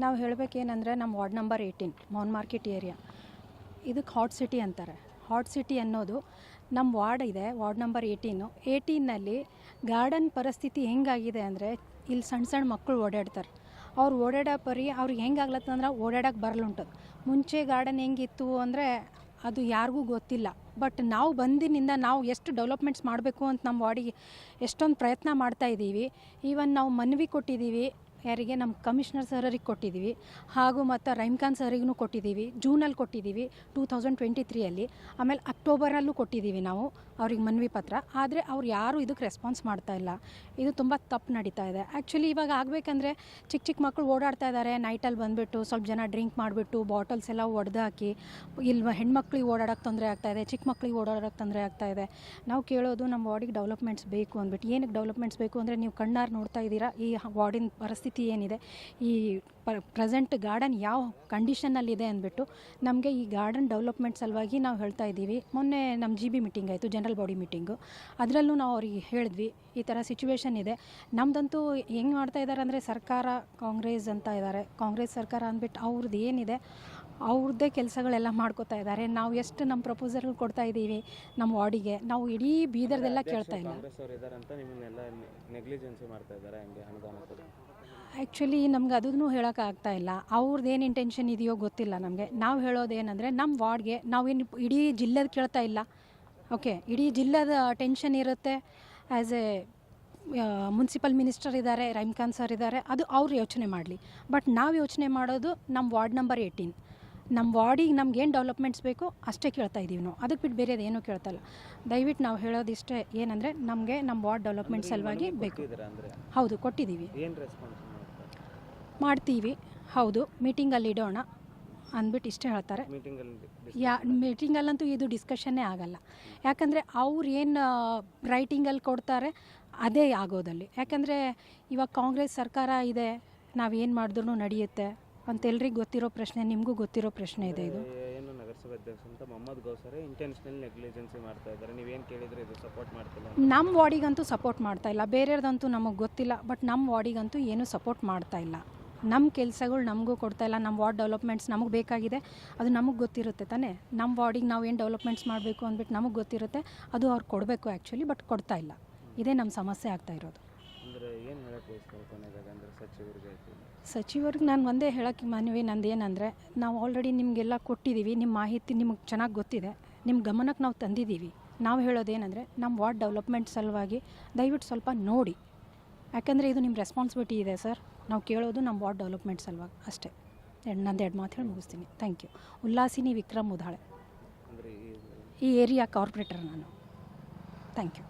ನಾವು ಹೇಳಬೇಕೇನೆಂದರೆ ನಮ್ಮ ವಾರ್ಡ್ ನಂಬರ್ ಏಯ್ಟೀನ್, ಮೌನ್ ಮಾರ್ಕೆಟ್ ಏರಿಯಾ. ಇದಕ್ಕೆ ಹಾಟ್ ಸಿಟಿ ಅಂತಾರೆ. ಹಾಟ್ ಸಿಟಿ ಅನ್ನೋದು ನಮ್ಮ ವಾರ್ಡ್ ಇದೆ, ವಾರ್ಡ್ ನಂಬರ್ ಏಯ್ಟೀನು. ಏಯ್ಟೀನಲ್ಲಿ ಗಾರ್ಡನ್ ಪರಿಸ್ಥಿತಿ ಹೆಂಗಾಗಿದೆ ಅಂದರೆ ಇಲ್ಲಿ ಸಣ್ಣ ಸಣ್ಣ ಮಕ್ಕಳು ಓಡಾಡ್ತಾರೆ. ಅವ್ರು ಓಡಾಡೋ ಪರಿ ಅವ್ರಿಗೆ ಹೆಂಗಾಗ್ಲತ್ತಂದ್ರೆ ಓಡಾಡೋಕೆ ಬರಲುಂಟದು ಮುಂಚೆ ಗಾರ್ಡನ್ ಹೆಂಗಿತ್ತು ಅಂದರೆ ಅದು ಯಾರಿಗೂ ಗೊತ್ತಿಲ್ಲ. ಬಟ್ ನಾವು ಬಂದಿನಿಂದ ನಾವು ಎಷ್ಟು ಡೆವಲಪ್ಮೆಂಟ್ಸ್ ಮಾಡಬೇಕು ಅಂತ ನಮ್ಮ ವಾರ್ಡಿಗೆ ಎಷ್ಟೊಂದು ಪ್ರಯತ್ನ ಮಾಡ್ತಾ ಇದ್ದೀವಿ. ಈವನ್ ನಾವು ಮನವಿ ಕೊಟ್ಟಿದ್ದೀವಿ. ಯಾರಿಗೆ ನಮ್ಮ ಕಮಿಷನರ್ ಸರರಿಗೆ ಕೊಟ್ಟಿದ್ದೀವಿ ಹಾಗೂ ಮತ್ತು ರೈಮ್ಖಾನ್ ಸರಿಗೂ ಕೊಟ್ಟಿದ್ದೀವಿ, ಜೂನಲ್ಲಿ ಕೊಟ್ಟಿದ್ದೀವಿ ಟೂ ತೌಸಂಡ್ ಟ್ವೆಂಟಿ ತ್ರೀಯಲ್ಲಿ. ಆಮೇಲೆ ಅಕ್ಟೋಬರಲ್ಲೂ ಕೊಟ್ಟಿದ್ದೀವಿ ನಾವು ಅವ್ರಿಗೆ ಮನವಿ ಪತ್ರ. ಆದರೆ ಅವ್ರು ಯಾರೂ ಇದಕ್ಕೆ ರೆಸ್ಪಾನ್ಸ್ ಮಾಡ್ತಾ ಇಲ್ಲ. ಇದು ತುಂಬ ತಪ್ಪು ನಡೀತಾ ಇದೆ. ಆ್ಯಕ್ಚುಲಿ ಇವಾಗ ಆಗಬೇಕಂದ್ರೆ ಚಿಕ್ಕ ಚಿಕ್ಕ ಮಕ್ಕಳು ಓಡಾಡ್ತಾ ಇದ್ದಾರೆ. ನೈಟಲ್ಲಿ ಬಂದುಬಿಟ್ಟು ಸ್ವಲ್ಪ ಜನ ಡ್ರಿಂಕ್ ಮಾಡಿಬಿಟ್ಟು ಬಾಟಲ್ಸ್ ಎಲ್ಲ ಒಡೆದು ಹಾಕಿ ಇಲ್ಲಿ ಹೆಣ್ಮಕ್ಳಿಗೆ ಓಡಾಡೋಕ್ಕೆ ತೊಂದರೆ ಆಗ್ತಾ ಇದೆ, ಚಿಕ್ಕ ಮಕ್ಳಿಗೆ ಓಡಾಡೋಕ್ಕೆ ತೊಂದರೆ ಆಗ್ತಾ ಇದೆ. ನಾವು ಕೇಳೋದು ನಮ್ಮ ವಾರ್ಡಿಗೆ ಡೆವಲಪ್ಮೆಂಟ್ಸ್ ಬೇಕು ಅಂದ್ಬಿಟ್ಟು. ಏನಕ್ಕೆ ಡೆವಲಪ್ಮೆಂಟ್ಸ್ ಬೇಕು ಅಂದರೆ ನೀವು ಕಣ್ಣಾರು ನೋಡ್ತಾ ಇದ್ದೀರಾ, ಈ ವಾರ್ಡಿನ ಪರಿಸ್ಥಿತಿ ಏನಿದೆ ಈ ಪ್ರೆಸೆಂಟ್ ಗಾರ್ಡನ್ ಯಾವ ಕಂಡೀಷನಲ್ಲಿದೆ ಅಂದ್ಬಿಟ್ಟು ನಮಗೆ ಈ ಗಾರ್ಡನ್ ಡೆವಲಪ್ಮೆಂಟ್ ಸಲುವಾಗಿ ನಾವು ಹೇಳ್ತಾ ಇದ್ದೀವಿ. ಮೊನ್ನೆ ನಮ್ಮ ಜಿ ಬಿ ಮೀಟಿಂಗ್ ಆಯಿತು ಜನರಲ್ ಬಾಡಿ ಮೀಟಿಂಗು ಅದರಲ್ಲೂ ನಾವು ಅವ್ರಿಗೆ ಹೇಳಿದ್ವಿ ಈ ಥರ ಸಿಚುವೇಶನ್ ಇದೆ. ನಮ್ಮದಂತೂ ಹೆಂಗೆ ಮಾಡ್ತಾ ಇದ್ದಾರೆ ಅಂದರೆ ಸರ್ಕಾರ ಕಾಂಗ್ರೆಸ್ ಅಂತ ಇದ್ದಾರೆ ಕಾಂಗ್ರೆಸ್ ಸರ್ಕಾರ ಅಂದ್ಬಿಟ್ಟು ಅವ್ರದ್ದು ಏನಿದೆ ಅವ್ರದ್ದೇ ಕೆಲಸಗಳೆಲ್ಲ ಮಾಡ್ಕೋತಾ ಇದ್ದಾರೆ ನಾವು ಎಷ್ಟು ನಮ್ಮ ಪ್ರಪೋಸಲ್ ಕೊಡ್ತಾ ಇದ್ದೀವಿ ನಮ್ಮ ವಾರ್ಡಿಗೆ ನಾವು ಇಡೀ ಬೀದರ್ದೆಲ್ಲ ಕೇಳ್ತಾ ಇಲ್ಲ. ಆ್ಯಕ್ಚುಲಿ ನಮ್ಗೆ ಅದನ್ನು ಹೇಳೋಕ್ಕಾಗ್ತಾ ಇಲ್ಲ. ಅವ್ರದ್ದು ಏನು ಇಂಟೆನ್ಷನ್ ಇದೆಯೋ ಗೊತ್ತಿಲ್ಲ ನಮಗೆ. ನಾವು ಹೇಳೋದೇನೆಂದರೆ ನಮ್ಮ ವಾರ್ಡ್ಗೆ ನಾವೇನು ಇಡೀ ಜಿಲ್ಲೆದು ಕೇಳ್ತಾ ಇಲ್ಲ. ಓಕೆ ಇಡೀ ಜಿಲ್ಲೆದ ಟೆನ್ಷನ್ ಇರುತ್ತೆ. ಆ್ಯಸ್ ಎ ಮುನ್ಸಿಪಲ್ ಮಿನಿಸ್ಟರ್ ಇದ್ದಾರೆ ರೈಮ್ ಖಾನ್ ಸರ್ ಇದ್ದಾರೆ ಅದು ಅವ್ರು ಯೋಚನೆ ಮಾಡಲಿ. ಬಟ್ ನಾವು ಯೋಚನೆ ಮಾಡೋದು ನಮ್ಮ ವಾರ್ಡ್ ನಂಬರ್ ಏಯ್ಟೀನ್ ನಮ್ಮ ವಾರ್ಡಿಗೆ ನಮ್ಗೆ ಏನು ಡೆವಲಪ್ಮೆಂಟ್ಸ್ ಬೇಕು ಅಷ್ಟೇ ಕೇಳ್ತಾ ಇದ್ದೀವಿ ನಾವು. ಅದಕ್ಕೆ ಬಿಟ್ಟು ಬೇರೆದು ಏನೂ ಕೇಳ್ತಾ ಇಲ್ಲ. ದಯವಿಟ್ಟು ನಾವು ಹೇಳೋದಿಷ್ಟೇ ಏನಂದರೆ ನಮಗೆ ನಮ್ಮ ವಾರ್ಡ್ ಡೆವಲಪ್ಮೆಂಟ್ ಸಲುವಾಗಿ ಬೇಕು. ಹೌದು ಕೊಟ್ಟಿದ್ದೀವಿ. ಏನು ರೆಸ್ಪಾನ್ಸ್ ಮಾಡ್ತಾರೆ ಮಾಡ್ತೀವಿ. ಹೌದು ಮೀಟಿಂಗಲ್ಲಿ ಇಡೋಣ ಅಂದ್ಬಿಟ್ಟು ಇಷ್ಟೇ ಹೇಳ್ತಾರೆ. ಯಾ ಮೀಟಿಂಗಲ್ಲಂತೂ ಇದು ಡಿಸ್ಕಷನ್ನೇ ಆಗಲ್ಲ. ಯಾಕಂದರೆ ಅವ್ರು ಏನು ರೈಟಿಂಗಲ್ಲಿ ಕೊಡ್ತಾರೆ ಅದೇ ಆಗೋದಲ್ಲಿ. ಯಾಕಂದರೆ ಇವಾಗ ಕಾಂಗ್ರೆಸ್ ಸರ್ಕಾರ ಇದೆ ನಾವು ಏನು ಮಾಡಿದ್ರು ನಡೆಯುತ್ತೆ ಅಂತ ಎಲ್ರಿಗೂ ಗೊತ್ತಿರೋ ಪ್ರಶ್ನೆ ನಿಮಗೂ ಗೊತ್ತಿರೋ ಪ್ರಶ್ನೆ ಇದೆ ಇದು. ಏನು ನಗರಸಭೆ ಅಧ್ಯಕ್ಷ ಅಂತ ಮೊಹಮ್ಮದ್ ಗೌಸರೆ ಇಂಟೆನ್ಷನಲ್ ನೆಗ್ಲಿಜೆನ್ಸಿ ಮಾಡ್ತಾ ಇದ್ದಾರೆ. ನೀವೇನು ಕೇಳಿದ್ರೆ ಇದು ಸಪೋರ್ಟ್ ಮಾಡ್ತಿಲ್ಲ ನಮ್ಮ ವಾರ್ಡಿಗಂತೂ ಸಪೋರ್ಟ್ ಮಾಡ್ತಾ ಇಲ್ಲ. ಬೇರೆಯವ್ರದಂತೂ ನಮಗೆ ಗೊತ್ತಿಲ್ಲ ಬಟ್ ನಮ್ಮ ವಾರ್ಡಿಗಂತೂ ಏನೂ ಸಪೋರ್ಟ್ ಮಾಡ್ತಾ ಇಲ್ಲ. ನಮ್ಮ ಕೆಲಸಗಳು ನಮಗೂ ಕೊಡ್ತಾ ಇಲ್ಲ ನಮ್ಮ ವಾರ್ಡ್ ಡೆವಲಪ್ಮೆಂಟ್ಸ್ ನಮಗೆ ಬೇಕಾಗಿದೆ ಅದು ನಮಗೆ ಗೊತ್ತಿರುತ್ತೆ ತಾನೇ? ನಮ್ಮ ವಾರ್ಡಿಗೆ ನಾವು ಏನು ಡೆವಲಪ್ಮೆಂಟ್ಸ್ ಮಾಡಬೇಕು ಅಂದ್ಬಿಟ್ಟು ನಮಗೆ ಗೊತ್ತಿರುತ್ತೆ ಅದು ಅವ್ರು ಕೊಡಬೇಕು ಆ್ಯಕ್ಚುಲಿ ಬಟ್ ಕೊಡ್ತಾ ಇಲ್ಲ. ಇದೇ ನಮ್ಮ ಸಮಸ್ಯೆ ಆಗ್ತಾ ಇರೋದು. ಸಚಿವರಿಗೆ ನಾನು ಒಂದೇ ಹೇಳೋಕ್ಕೆ ಮನವಿ ನಂದು ಏನಂದರೆ ನಾವು ಆಲ್ರೆಡಿ ನಿಮಗೆಲ್ಲ ಕೊಟ್ಟಿದ್ದೀವಿ ನಿಮ್ಮ ಮಾಹಿತಿ ನಿಮಗೆ ಚೆನ್ನಾಗಿ ಗೊತ್ತಿದೆ ನಿಮ್ಮ ಗಮನಕ್ಕೆ ನಾವು ತಂದಿದ್ದೀವಿ ನಾವು ಹೇಳೋದೇನೆಂದರೆ ನಮ್ಮ ವಾರ್ಡ್ ಡೆವಲಪ್ಮೆಂಟ್ ಸಲುವಾಗಿ ದಯವಿಟ್ಟು ಸ್ವಲ್ಪ ನೋಡಿ. ಯಾಕಂದರೆ ಇದು ನಿಮ್ಮ ರೆಸ್ಪಾನ್ಸಿಬಿಲಿಟಿ ಇದೆ ಸರ್ ನಾವು ಕೇಳೋದು ನಮ್ಮ ವಾರ್ಡ್ ಡೆವಲಪ್ಮೆಂಟ್ ಸಲುವಾಗಿ ಅಷ್ಟೇ. ಎರಡು ನಂದು ಎರಡು ಮಾತು ಹೇಳಿ ಮುಗಿಸ್ತೀನಿ. Thank you Ullasini Vikram ಉದಾಳೆ. ಈ ಏರಿಯಾ ಕಾರ್ಪೊರೇಟರ್ ನಾನು. Thank you